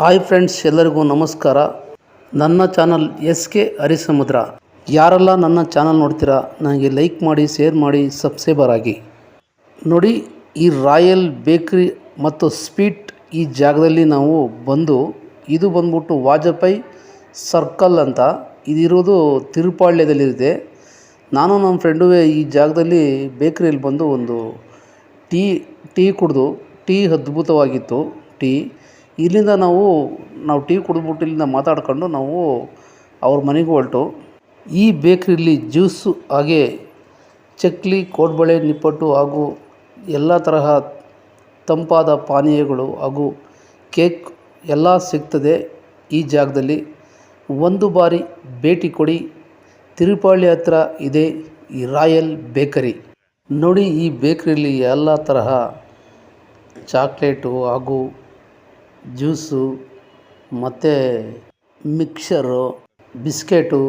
Hi friends ಎಲ್ಲರಿಗೂ ನಮಸ್ಕಾರ. ನನ್ನ ಚಾನಲ್ ಎಸ್ ಕೆ ಹರಿಸಮುದ್ರ. ಯಾರೆಲ್ಲ ನನ್ನ ಚಾನಲ್ ನೋಡ್ತೀರಾ, ನನಗೆ ಲೈಕ್ ಮಾಡಿ ಶೇರ್ ಮಾಡಿ ಸಬ್ಸ್ಕ್ರೈಬರ್ ಆಗಿ. ನೋಡಿ, ಈ ರಾಯಲ್ ಬೇಕ್ರಿ ಮತ್ತು ಸ್ವೀಟ್ ಈ ಜಾಗದಲ್ಲಿ ನಾವು ಬಂದು, ಇದು ಬಂದ್ಬಿಟ್ಟು ವಾಜಪೇಯಿ ಸರ್ಕಲ್ ಅಂತ. ಇದಿರೋದು ತಿರುಪಾಳ್ಯದಲ್ಲಿದೆ. ನಾನು ನಮ್ಮ ಫ್ರೆಂಡು ಈ ಜಾಗದಲ್ಲಿ ಬೇಕ್ರಿಯಲ್ಲಿ ಬಂದು ಒಂದು ಟೀ ಟೀ ಕುಡಿದು, ಟೀ ಅದ್ಭುತವಾಗಿತ್ತು. ಟೀ ಇಲ್ಲಿಂದ ನಾವು ನಾವು ಟೀ ಕುಡಿದ್ಬಿಟ್ಟು ಇಲ್ಲಿಂದ ಮಾತಾಡ್ಕೊಂಡು ನಾವು ಅವ್ರ ಮನೆಗೆ ಹೊರಟು. ಈ ಬೇಕ್ರಿಲಿ ಜ್ಯೂಸು, ಹಾಗೆ ಚಕ್ಲಿ, ಕೋಡ್ಬಳೆ, ನಿಪ್ಪಟ್ಟು ಹಾಗೂ ಎಲ್ಲ ತರಹ ತಂಪಾದ ಪಾನೀಯಗಳು ಹಾಗೂ ಕೇಕ್ ಎಲ್ಲ ಸಿಗ್ತದೆ ಈ ಜಾಗದಲ್ಲಿ. ಒಂದು ಬಾರಿ ಭೇಟಿ ಕೊಡಿ. ತಿರುಪಾಳಿ ಹತ್ರ ಇದೆ ಈ ರಾಯಲ್ ಬೇಕರಿ. ನೋಡಿ ಈ ಬೇಕ್ರಿಲಿ ಎಲ್ಲ ತರಹ ಚಾಕ್ಲೇಟು ಹಾಗೂ ಜ್ಯೂಸು, ಮತ್ತು ಮಿಕ್ಸರು, ಬಿಸ್ಕೆಟು,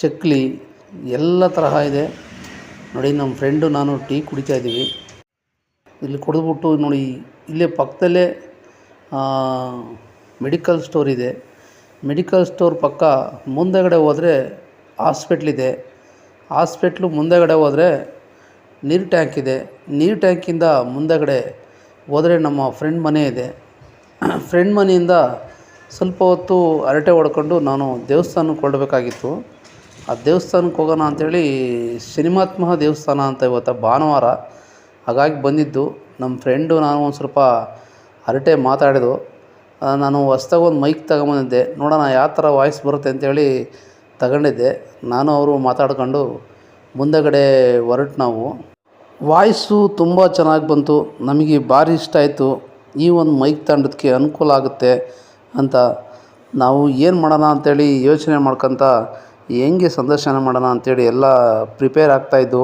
ಚಕ್ಲಿ ಎಲ್ಲ ತರಹ ಇದೆ. ನೋಡಿ, ನಮ್ಮ ಫ್ರೆಂಡು ನಾನು ಟೀ ಕುಡಿತಾ ಇದ್ದೀವಿ. ಇಲ್ಲಿ ಕುಡಿದ್ಬಿಟ್ಟು ನೋಡಿ, ಇಲ್ಲೇ ಪಕ್ಕದಲ್ಲೇ ಮೆಡಿಕಲ್ ಸ್ಟೋರ್ ಇದೆ. ಮೆಡಿಕಲ್ ಸ್ಟೋರ್ ಪಕ್ಕ ಮುಂದೆಗಡೆ ಹೋದರೆ ಹಾಸ್ಪಿಟ್ಲಿದೆ ಹಾಸ್ಪಿಟ್ಲು ಮುಂದೆಗಡೆ ಹೋದರೆ ನೀರು ಟ್ಯಾಂಕ್ ಇದೆ. ನೀರು ಟ್ಯಾಂಕಿಂದ ಮುಂದೆಗಡೆ ಹೋದರೆ ನಮ್ಮ ಫ್ರೆಂಡ್ ಮನೆ ಇದೆ. ಫ್ರೆಂಡ್ ಮನೆಯಿಂದ ಸ್ವಲ್ಪ ಹೊತ್ತು ಹರಟೆ ಹೊಡ್ಕೊಂಡು ನಾನು ದೇವಸ್ಥಾನಕ್ಕೆ ಹೊರಡ್ಬೇಕಾಗಿತ್ತು. ಆ ದೇವಸ್ಥಾನಕ್ಕೆ ಹೋಗೋಣ ಅಂಥೇಳಿ ಶನಿಮಾತ್ಮ ದೇವಸ್ಥಾನ ಅಂತ ಇವತ್ತು ಭಾನುವಾರ ಹಾಗಾಗಿ ಬಂದಿದ್ದು. ನಮ್ಮ ಫ್ರೆಂಡು ನಾನು ಒಂದು ಸ್ವಲ್ಪ ಹರಟೆ ಮಾತಾಡಿದ್ದು. ನಾನು ಹೊಸ್ದಾಗಿ ಒಂದು ಮೈಕ್ ತಗೊಂಬಂದಿದ್ದೆ. ನೋಡೋಣ ಯಾವ ಥರ ವಾಯ್ಸ್ ಬರುತ್ತೆ ಅಂತೇಳಿ ತಗೊಂಡಿದ್ದೆ. ನಾನು ಅವರು ಮಾತಾಡ್ಕೊಂಡು ಮುಂದಗಡೆ ಹೊರಟು ನಾವು. ವಾಯ್ಸು ತುಂಬ ಚೆನ್ನಾಗಿ ಬಂತು. ನಮಗೆ ಭಾರಿ ಇಷ್ಟ ಆಯಿತು. ಈ ಒಂದು ಮೈಕ್ ತಂಡಕ್ಕೆ ಅನುಕೂಲ ಆಗುತ್ತೆ ಅಂತ ನಾವು ಏನು ಮಾಡೋಣ ಅಂಥೇಳಿ ಯೋಚನೆ ಮಾಡ್ಕೊತ ಹೆಂಗೆ ಸಂದರ್ಶನ ಮಾಡೋಣ ಅಂಥೇಳಿ ಎಲ್ಲ ಪ್ರಿಪೇರ್ ಆಗ್ತಾಯಿದ್ದು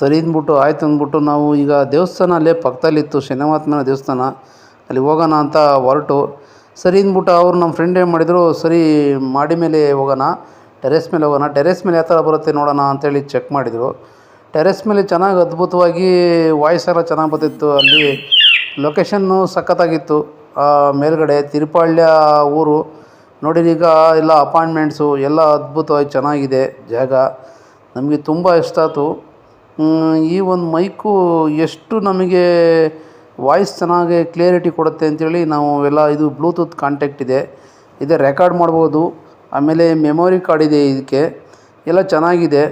ಸರಿ ಅಂದ್ಬಿಟ್ಟು, ಆಯ್ತು ಅಂದ್ಬಿಟ್ಟು ನಾವು ಈಗ ದೇವಸ್ಥಾನ ಅಲ್ಲೇ ಪಕ್ಕದಲ್ಲಿತ್ತು, ಶನಿವಾತ್ಮನ ದೇವಸ್ಥಾನ. ಅಲ್ಲಿ ಹೋಗೋಣ ಅಂತ ಹೊರಟು. ಸರಿ ಅಂದ್ಬಿಟ್ಟು ಅವರು ನಮ್ಮ ಫ್ರೆಂಡ್ ಏನು ಮಾಡಿದರು, ಸರಿ ಮಾಡಿ ಮೇಲೆ ಹೋಗೋಣ ಟೆರೆಸ್ ಮೇಲೆ ಹೋಗೋಣ. ಟೆರೆಸ್ ಮೇಲೆ ಯಾವ ಥರ ಬರುತ್ತೆ ನೋಡೋಣ ಅಂಥೇಳಿ ಚೆಕ್ ಮಾಡಿದರು. ಟೆರೆಸ್ ಮೇಲೆ ಚೆನ್ನಾಗಿ ಅದ್ಭುತವಾಗಿ ವಾಯ್ಸ್ ಎಲ್ಲ ಚೆನ್ನಾಗಿ ಬರ್ತಿತ್ತು ಅಲ್ಲಿ. ಲೊಕೇಶನ್ನು ಸಖತ್ತಾಗಿತ್ತು. ಮೇಲುಗಡೆ ತಿರುಪಾಳ್ಯ ಊರು. ನೋಡಿರಿ ಈಗ ಎಲ್ಲ ಅಪಾಯಿಂಟ್ಮೆಂಟ್ಸು ಎಲ್ಲ ಅದ್ಭುತವಾಗಿ ಚೆನ್ನಾಗಿದೆ ಜಾಗ. ನಮಗೆ ತುಂಬ ಇಷ್ಟ ಆಯ್ತು. ಈ ಒಂದು ಮೈಕು ಎಷ್ಟು ನಮಗೆ ವಾಯ್ಸ್ ಚೆನ್ನಾಗಿ ಕ್ಲಿಯರಿಟಿ ಕೊಡುತ್ತೆ ಅಂಥೇಳಿ ನಾವು ಎಲ್ಲ ಇದು ಬ್ಲೂಟೂತ್ ಕಾಂಟ್ಯಾಕ್ಟ್ ಇದೆ. ಇದೆ ರೆಕಾರ್ಡ್ ಮಾಡ್ಬೋದು. ಆಮೇಲೆ ಮೆಮೊರಿ ಕಾರ್ಡ್ ಇದೆ ಇದಕ್ಕೆ. ಎಲ್ಲ ಚೆನ್ನಾಗಿದೆ.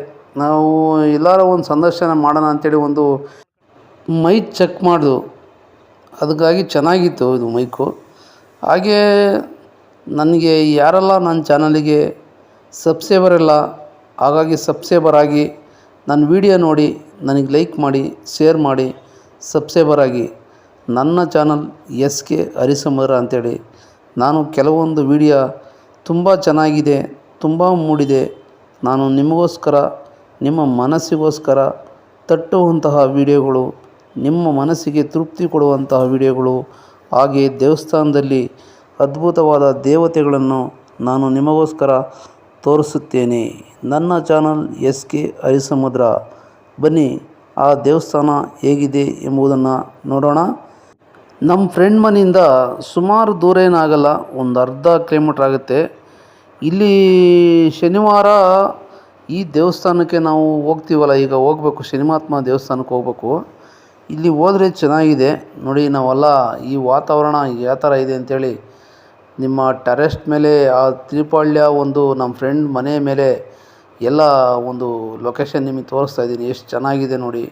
ನಾವು ಎಲ್ಲರೂ ಒಂದು ಸಂದರ್ಶನ ಮಾಡೋಣ ಅಂಥೇಳಿ ಒಂದು ಮೈಕ್ ಚೆಕ್ ಮಾಡಿದು. ಅದಕ್ಕಾಗಿ ಚೆನ್ನಾಗಿತ್ತು ಇದು ಮೈಕು. ಹಾಗೇ ನನಗೆ ಯಾರೆಲ್ಲ ನನ್ನ ಚಾನಲಿಗೆ ಸಬ್ಸ್ಕ್ರೈಬರ್ ಇಲ್ಲ, ಹಾಗಾಗಿ ಸಬ್ಸ್ಕ್ರೈಬರ್ ಆಗಿ ನನ್ನ ವಿಡಿಯೋ ನೋಡಿ, ನನಗೆ ಲೈಕ್ ಮಾಡಿ, ಶೇರ್ ಮಾಡಿ, ಸಬ್ಸ್ಕ್ರೈಬರ್ ಆಗಿ. ನನ್ನ ಚಾನಲ್ ಎಸ್ ಕೆ ಹರಿಸಮುದ್ರ ಅಂಥೇಳಿ ನಾನು ಕೆಲವೊಂದು ವಿಡಿಯೋ ತುಂಬ ಚೆನ್ನಾಗಿದೆ, ತುಂಬ ಮೂಡಿದೆ. ನಾನು ನಿಮಗೋಸ್ಕರ, ನಿಮ್ಮ ಮನಸ್ಸಿಗೋಸ್ಕರ ತಟ್ಟುವಂತಹ ವೀಡಿಯೋಗಳು ನಿಮ್ಮ ಮನಸ್ಸಿಗೆ ತೃಪ್ತಿ ಕೊಡುವಂತಹ ವಿಡಿಯೋಗಳು ಹಾಗೆ ದೇವಸ್ಥಾನದಲ್ಲಿ ಅದ್ಭುತವಾದ ದೇವತೆಗಳನ್ನು ನಾನು ನಿಮಗೋಸ್ಕರ ತೋರಿಸುತ್ತೇನೆ. ನನ್ನ ಚಾನಲ್ ಎಸ್ ಕೆ ಹರಿಸಮುದ್ರ. ಬನ್ನಿ, ಆ ದೇವಸ್ಥಾನ ಹೇಗಿದೆ ಎಂಬುದನ್ನು ನೋಡೋಣ. ನಮ್ಮ ಫ್ರೆಂಡ್ ಮನೆಯಿಂದ ಸುಮಾರು ದೂರ ಏನಾಗಲ್ಲ, ಒಂದು ಅರ್ಧ ಕಿಲೋಮೀಟ್ರ್ ಆಗುತ್ತೆ. ಇಲ್ಲಿ ಶನಿವಾರ ಈ ದೇವಸ್ಥಾನಕ್ಕೆ ನಾವು ಹೋಗ್ತೀವಲ್ಲ, ಈಗ ಹೋಗ್ಬೇಕು, ಶನಿಮಾತ್ಮ ದೇವಸ್ಥಾನಕ್ಕೆ ಹೋಗ್ಬೇಕು. ಇಲ್ಲಿ ಹೋದರೆ ಚೆನ್ನಾಗಿದೆ. ನೋಡಿ, ನಾವೆಲ್ಲ ಈ ವಾತಾವರಣ ಯಾವ ಥರ ಇದೆ ಅಂಥೇಳಿ ನಿಮ್ಮ ಟೆರೆಸ್ಟ್ ಮೇಲೆ, ಆ ತ್ರಿಪಾಳ್ಯ ಒಂದು ನಮ್ಮ ಫ್ರೆಂಡ್ ಮನೆ ಮೇಲೆ ಎಲ್ಲ ಒಂದು ಲೊಕೇಶನ್ ನಿಮಗೆ ತೋರಿಸ್ತಾ ಇದ್ದೀನಿ. ಎಷ್ಟು ಚೆನ್ನಾಗಿದೆ ನೋಡಿ.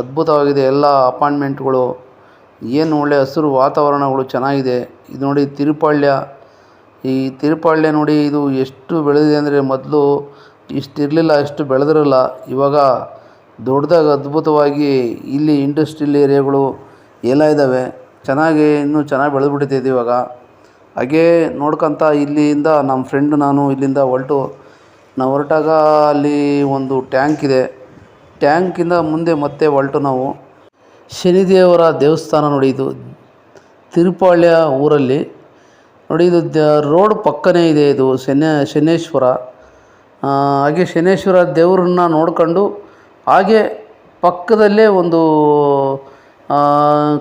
ಅದ್ಭುತವಾಗಿದೆ ಎಲ್ಲ ಅಪಾರ್ಟ್ಮೆಂಟ್ಗಳು ಏನು ಒಳ್ಳೆ ಹಸಿರು ವಾತಾವರಣಗಳು ಚೆನ್ನಾಗಿದೆ. ಇದು ನೋಡಿ ತಿರುಪಾಳ್ಯ. ಈ ತಿರುಪಾಳ್ಯ ನೋಡಿ ಇದು ಎಷ್ಟು ಬೆಳೆದಿದೆ ಅಂದರೆ ಮೊದಲು ಇಷ್ಟಿರಲಿಲ್ಲ ಇಷ್ಟು ಬೆಳೆದಿರಲ್ಲ. ಇವಾಗ ದೊಡ್ಡದಾಗಿ ಅದ್ಭುತವಾಗಿ ಇಲ್ಲಿ ಇಂಡಸ್ಟ್ರಿಯಲ್ ಏರಿಯಾಗಳು ಎಲ್ಲ ಇದ್ದಾವೆ. ಚೆನ್ನಾಗಿ ಇನ್ನೂ ಚೆನ್ನಾಗಿ ಬೆಳೆದ್ಬಿಟ್ಟಿದೆ ಇವಾಗ. ಹಾಗೇ ನೋಡ್ಕೊತ ಇಲ್ಲಿಂದ ನಮ್ಮ ಫ್ರೆಂಡ್ ನಾನು ಇಲ್ಲಿಂದ ಹೊರಟು. ನಾವು ಹೊರಟಾಗ ಅಲ್ಲಿ ಒಂದು ಟ್ಯಾಂಕ್ ಇದೆ. ಟ್ಯಾಂಕಿಂದ ಮುಂದೆ ಮತ್ತೆ ಹೊರಟು ನಾವು. ಶನಿದೇವರ ದೇವಸ್ಥಾನ ನೋಡಿ ತಿರುಪಾಳ್ಯ ಊರಲ್ಲಿ. ನೋಡಿ ಇದು ರೋಡ್ ಪಕ್ಕನೇ ಇದೆ ಇದು. ಶನ ಶನೇಶ್ವರ. ಹಾಗೆ ಶನೇಶ್ವರ ದೇವ್ರನ್ನ ನೋಡ್ಕೊಂಡು ಹಾಗೆ ಪಕ್ಕದಲ್ಲೇ ಒಂದು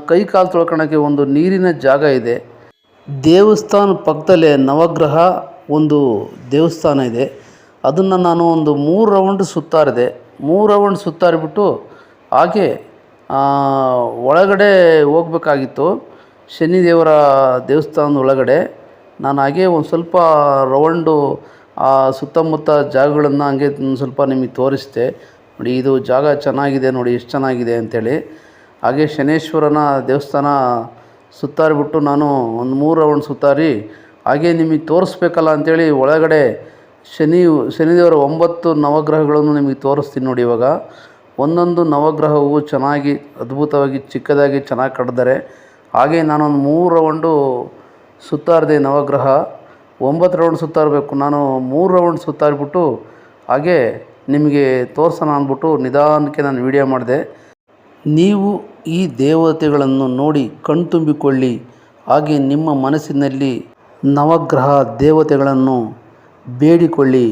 ಕೈ ಕಾಲು ತೊಳ್ಕೊಳಕ್ಕೆ ಒಂದು ನೀರಿನ ಜಾಗ ಇದೆ. ದೇವಸ್ಥಾನ ಪಕ್ಕದಲ್ಲೇ ನವಗ್ರಹ ಒಂದು ದೇವಸ್ಥಾನ ಇದೆ. ಅದನ್ನು ನಾನು ಒಂದು ಮೂರು ರೌಂಡ್ ಸುತ್ತಾರಿದೆ. ಮೂರು ರೌಂಡ್ ಸುತ್ತಾರಿಬಿಟ್ಟು ಹಾಗೆ ಒಳಗಡೆ ಹೋಗಬೇಕಾಗಿತ್ತು. ಶನಿದೇವರ ದೇವಸ್ಥಾನದ ಒಳಗಡೆ. ನಾನು ಹಾಗೆ ಒಂದು ಸ್ವಲ್ಪ ರೌಂಡು, ಆ, ಸುತ್ತಮುತ್ತ ಜಾಗಗಳನ್ನು ಹಂಗೆ ಸ್ವಲ್ಪ ನಿಮಗೆ ತೋರಿಸಿದೆ ನೋಡಿ, ಇದು ಜಾಗ ಚೆನ್ನಾಗಿದೆ ನೋಡಿ, ಎಷ್ಟು ಚೆನ್ನಾಗಿದೆ ಅಂಥೇಳಿ ಹಾಗೆ ಶನೇಶ್ವರನ ದೇವಸ್ಥಾನ ಸುತ್ತಾರಿಬಿಟ್ಟು ನಾನು ಒಂದು ಮೂರು ರೌಂಡ್ ಸುತ್ತಾರಿ ಹಾಗೆ ನಿಮಗೆ ತೋರಿಸ್ಬೇಕಲ್ಲ ಅಂಥೇಳಿ ಒಳಗಡೆ ಶನಿ, ಶನಿದೇವರ ಒಂಬತ್ತು ನವಗ್ರಹಗಳನ್ನು ನಿಮಗೆ ತೋರಿಸ್ತೀನಿ ನೋಡಿ ಇವಾಗ. ಒಂದೊಂದು ನವಗ್ರಹವು ಚೆನ್ನಾಗಿ, ಅದ್ಭುತವಾಗಿ, ಚಿಕ್ಕದಾಗಿ, ಚೆನ್ನಾಗಿ ಕಟ್ಟಿದ್ದಾರೆ. ಹಾಗೆ ನಾನೊಂದು ಮೂರು ರೌಂಡು ಸುತ್ತಾರಿದೆ ನವಗ್ರಹ. ಒಂಬತ್ತು ರೌಂಡ್ ಸುತ್ತಾರಬೇಕು ನಾನು ಮೂರು ರೌಂಡ್ ಸುತ್ತಾರಿಬಿಟ್ಟು ಹಾಗೆ ನಿಮಗೆ ತೋರಿಸೋಣ ಅಂದ್ಬಿಟ್ಟು ನಿಧಾನಕ್ಕೆ ನಾನು ವಿಡಿಯೋ ಮಾಡಿದೆ. ನೀವು ಈ ದೇವತೆಗಳನ್ನು ನೋಡಿ ಕಣ್ತುಂಬಿಕೊಳ್ಳಿ ಹಾಗೆ ನಿಮ್ಮ ಮನಸ್ಸಿನಲ್ಲಿ ನವಗ್ರಹ ದೇವತೆಗಳನ್ನು ಬೇಡಿಕೊಳ್ಳಿ.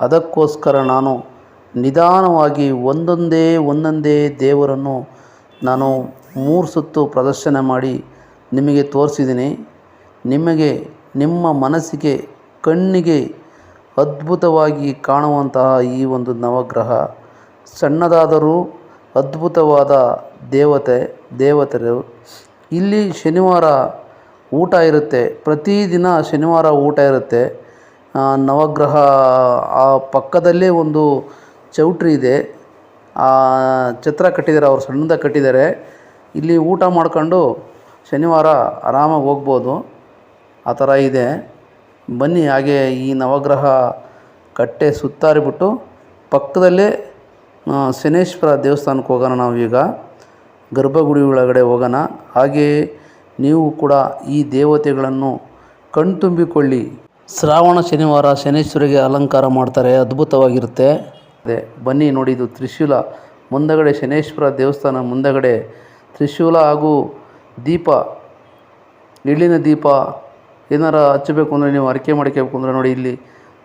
ಅದಕ್ಕೋಸ್ಕರ ನಾನು ನಿಧಾನವಾಗಿ ಒಂದೊಂದೇ ಒಂದೊಂದೇ ದೇವರನ್ನು ನಾನು ಮೂರು ಸುತ್ತು ಪ್ರದರ್ಶನ ಮಾಡಿ ನಿಮಗೆ ತೋರಿಸಿದ್ದೀನಿ. ನಿಮಗೆ ನಿಮ್ಮ ಮನಸ್ಸಿಗೆ, ಕಣ್ಣಿಗೆ ಅದ್ಭುತವಾಗಿ ಕಾಣುವಂತಹ ಈ ಒಂದು ನವಗ್ರಹ. ಸಣ್ಣದಾದರೂ ಅದ್ಭುತವಾದ ದೇವತೆ, ದೇವತೆರು. ಇಲ್ಲಿ ಶನಿವಾರ ಊಟ ಇರುತ್ತೆ. ಪ್ರತಿದಿನ ಶನಿವಾರ ಊಟ ಇರುತ್ತೆ. ನವಗ್ರಹ ಆ ಪಕ್ಕದಲ್ಲೇ ಒಂದು ಚೌಟ್ರಿ ಇದೆ. ಆ, ಛತ್ರ ಕಟ್ಟಿದ್ದಾರೆ, ಅವರು ಸಣ್ಣದಾಗಿ ಕಟ್ಟಿದ್ದಾರೆ. ಇಲ್ಲಿ ಊಟ ಮಾಡ್ಕೊಂಡು ಶನಿವಾರ ಆರಾಮಾಗಿ ಹೋಗ್ಬೋದು. ಆ ಥರ ಇದೆ. ಬನ್ನಿ ಹಾಗೆ ಈ ನವಗ್ರಹ ಕಟ್ಟೆ ಸುತ್ತಾರಿಬಿಟ್ಟು ಪಕ್ಕದಲ್ಲೇ ಶನೇಶ್ವರ ದೇವಸ್ಥಾನಕ್ಕೆ ಹೋಗೋಣ ನಾವೀಗ. ಗರ್ಭಗುಡಿ ಒಳಗಡೆ ಹೋಗೋಣ. ಹಾಗೆಯೇ ನೀವು ಕೂಡ ಈ ದೇವತೆಗಳನ್ನು ಕಣ್ತುಂಬಿಕೊಳ್ಳಿ. ಶ್ರಾವಣ, ಶನಿವಾರ ಶನೇಶ್ವರಿಗೆ ಅಲಂಕಾರ ಮಾಡ್ತಾರೆ, ಅದ್ಭುತವಾಗಿರುತ್ತೆ. ಅದೇ, ಬನ್ನಿ ನೋಡಿ ಇದು ತ್ರಿಶೂಲ. ಮುಂದಗಡೆ ಶನೇಶ್ವರ ದೇವಸ್ಥಾನ, ಮುಂದಗಡೆ ತ್ರಿಶೂಲ ಹಾಗೂ ದೀಪ ಎಳ್ಳಿನ ದೀಪ. ಏನಾರ ಹಚ್ಚಬೇಕು ಅಂದರೆ ನೀವು ಅರಕೆ ಮಾಡ್ಕೋಬೇಕು ಅಂದರೆ ನೋಡಿ ಇಲ್ಲಿ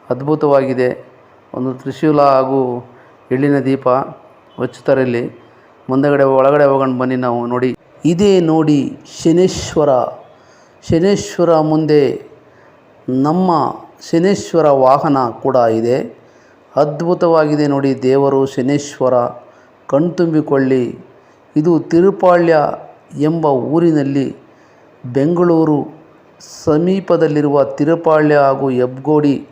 ಅದ್ಭುತವಾಗಿದೆ. ಒಂದು ತ್ರಿಶೂಲ ಹಾಗೂ ಎಳ್ಳಿನ ದೀಪ ಹಚ್ಚುತ್ತಾರೆ ಇಲ್ಲಿ. ಮುಂದೆಗಡೆ ಒಳಗಡೆ ಹೋಗೋಣ ಬನ್ನಿ ನಾವು ನೋಡಿ. ಇದೇ ನೋಡಿ ಶನೇಶ್ವರ. ಶನೇಶ್ವರ ಮುಂದೆ ನಮ್ಮ ಶನೇಶ್ವರ ವಾಹನ ಕೂಡ ಇದೆ. ಅದ್ಭುತವಾಗಿದೆ ನೋಡಿ ದೇವರು ಶನೇಶ್ವರ. ಕಣ್ತುಂಬಿಕೊಳ್ಳಿ ಇದು ತಿರುಪಾಳ್ಯ ಎಂಬ ಊರಿನಲ್ಲಿ ಬೆಂಗಳೂರು ಸಮೀಪದಲ್ಲಿರುವ ತಿರುಪಾಳ್ಯ ಹಾಗೂ ಹೆಬ್ಗೋಡಿ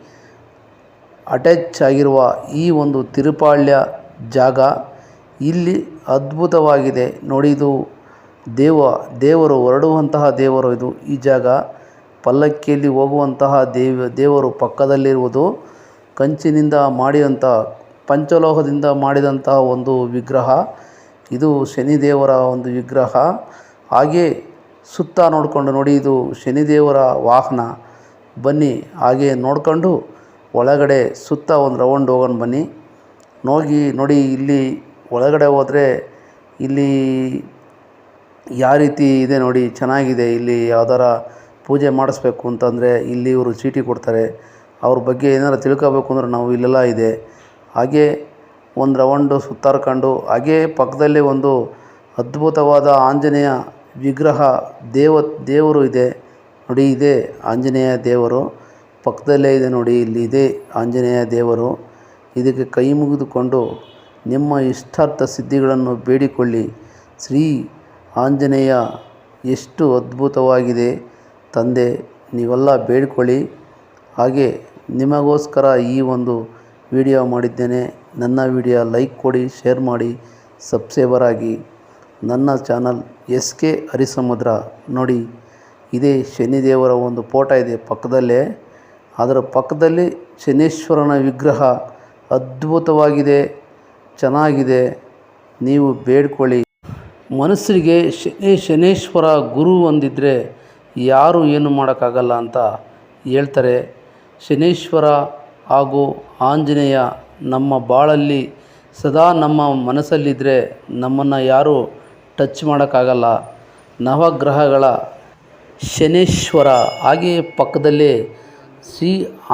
ಅಟ್ಯಾಚ್ ಆಗಿರುವ ಈ ಒಂದು ತಿರುಪಾಳ್ಯ ಜಾಗ ಇಲ್ಲಿ ಅದ್ಭುತವಾಗಿದೆ. ನೋಡಿ ಇದು ದೇವ, ದೇವರು, ಹೊರಡುವಂತಹ ದೇವರು ಇದು. ಈ ಜಾಗ ಪಲ್ಲಕ್ಕಿಯಲ್ಲಿ ಹೋಗುವಂತಹ ದೇವ, ದೇವರು ಪಕ್ಕದಲ್ಲಿರುವುದು ಕಂಚಿನಿಂದ ಮಾಡಿದಂಥ ಪಂಚಲೋಹದಿಂದ ಮಾಡಿದಂತಹ ಒಂದು ವಿಗ್ರಹ. ಇದು ಶನಿದೇವರ ಒಂದು ವಿಗ್ರಹ. ಹಾಗೆ ಸುತ್ತ ನೋಡಿಕೊಂಡು ನೋಡಿ, ಇದು ಶನಿದೇವರ ವಾಹನ. ಬನ್ನಿ, ಹಾಗೆ ನೋಡಿಕೊಂಡು ಒಳಗಡೆ ಸುತ್ತ ಒಂದು ರೌಂಡ್ ಹೋಗೋಣ ಬನ್ನಿ. ಹೋಗಿ ನೋಡಿ, ಇಲ್ಲಿ ಒಳಗಡೆ ಹೋದರೆ ಇಲ್ಲಿ ಯಾವ ರೀತಿ ಇದೆ ನೋಡಿ, ಚೆನ್ನಾಗಿದೆ. ಇಲ್ಲಿ ಯಾವ್ದಾರ ಪೂಜೆ ಮಾಡಿಸ್ಬೇಕು ಅಂತಂದರೆ ಇಲ್ಲಿ ಇವರು ಚೀಟಿ ಕೊಡ್ತಾರೆ. ಅವ್ರ ಬಗ್ಗೆ ಏನಾರು ತಿಳ್ಕೋಬೇಕು ಅಂದ್ರೆ ನಾವು ಇಲ್ಲೆಲ್ಲ ಇದೆ. ಹಾಗೆ ಒಂದು ರೌಂಡು ಸುತ್ತಾರ್ಕೊಂಡು ಹಾಗೇ ಪಕ್ಕದಲ್ಲಿ ಒಂದು ಅದ್ಭುತವಾದ ಆಂಜನೇಯ ವಿಗ್ರಹ ದೇವ, ದೇವರು ಇದೆ, ನೋಡಿ ಇದೆ, ಆಂಜನೇಯ ದೇವರು. ಪಕ್ಕದಲ್ಲೇ ಇದೆ ನೋಡಿ, ಇಲ್ಲಿ ಇದೆ ಆಂಜನೇಯ ದೇವರು. ಇದಕ್ಕೆ ಕೈ ಮುಗಿದುಕೊಂಡು ನಿಮ್ಮ ಇಷ್ಟಾರ್ಥ ಸಿದ್ಧಿಗಳನ್ನು ಬೇಡಿಕೊಳ್ಳಿ. ಶ್ರೀ ಆಂಜನೇಯ, ಎಷ್ಟು ಅದ್ಭುತವಾಗಿದೆ. ತಂದೆ, ನೀವೆಲ್ಲ ಬೇಡಿಕೊಳ್ಳಿ. ಹಾಗೆ ನಿಮಗೋಸ್ಕರ ಈ ಒಂದು ವಿಡಿಯೋ ಮಾಡಿದ್ದೇನೆ. ನನ್ನ ವಿಡಿಯೋ ಲೈಕ್ ಕೊಡಿ, ಶೇರ್ ಮಾಡಿ, ಸಬ್ಸ್ಕ್ರೈಬರ್ ಆಗಿ. ನನ್ನ ಚಾನಲ್ ಎಸ್ ಕೆ ಹರಿಸಮುದ್ರ ನೋಡಿ, ಇದೇ ಶನಿದೇವರ ಒಂದು ಫೋಟೋ ಇದೆ ಪಕ್ಕದಲ್ಲೇ. ಅದರ ಪಕ್ಕದಲ್ಲಿ ಶನೇಶ್ವರನ ವಿಗ್ರಹ ಅದ್ಭುತವಾಗಿದೆ, ಚೆನ್ನಾಗಿದೆ. ನೀವು ಬೇಡ್ಕೊಳ್ಳಿ. ಮನಸ್ಸಿಗೆ ಶನಿ ಶನೇಶ್ವರ ಗುರು ಒಂದಿದ್ದರೆ ಯಾರು ಏನು ಮಾಡೋಕ್ಕಾಗಲ್ಲ ಅಂತ ಹೇಳ್ತಾರೆ. ಶನೇಶ್ವರ ಹಾಗೂ ಆಂಜನೇಯ ನಮ್ಮ ಬಾಳಲ್ಲಿ ಸದಾ ನಮ್ಮ ಮನಸ್ಸಲ್ಲಿದ್ದರೆ ನಮ್ಮನ್ನು ಯಾರೂ ಟಚ್ ಮಾಡೋಕ್ಕಾಗಲ್ಲ. ನವಗ್ರಹಗಳ ಶನೇಶ್ವರ ಹಾಗೆ ಪಕ್ಕದಲ್ಲೇ ಶ್ರೀ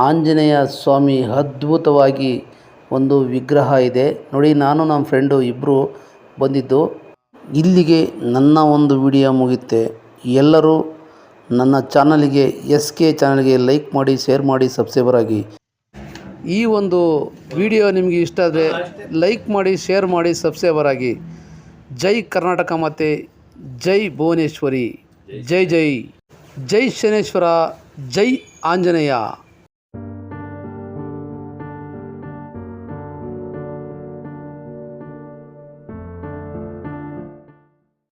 ಆಂಜನೇಯ ಸ್ವಾಮಿ ಅದ್ಭುತವಾಗಿ ಒಂದು ವಿಗ್ರಹ ಇದೆ. ನೋಡಿ, ನಾನು ನಮ್ಮ ಫ್ರೆಂಡು ಇಬ್ಬರು ಬಂದಿದ್ದು. ಇಲ್ಲಿಗೆ ನನ್ನ ಒಂದು ವಿಡಿಯೋ ಮುಗಿಯುತ್ತೆ. ಎಲ್ಲರೂ ನನ್ನ ಚಾನಲಿಗೆ ಎಸ್ ಕೆ ಚಾನಲ್ಗೆ ಲೈಕ್ ಮಾಡಿ ಶೇರ್ ಮಾಡಿ ಸಬ್ಸ್ಕ್ರೈಬರ್ ಆಗಿ. ಈ ಒಂದು ವಿಡಿಯೋ ನಿಮಗೆ ಇಷ್ಟ ಆದರೆ ಲೈಕ್ ಮಾಡಿ ಶೇರ್ ಮಾಡಿ ಸಬ್ಸ್ಕ್ರೈಬರ್ ಆಗಿ. जय कर्नाटक माते जय भुवनेश्वरी जय जय जय शनेश्वर जय आंजनेया।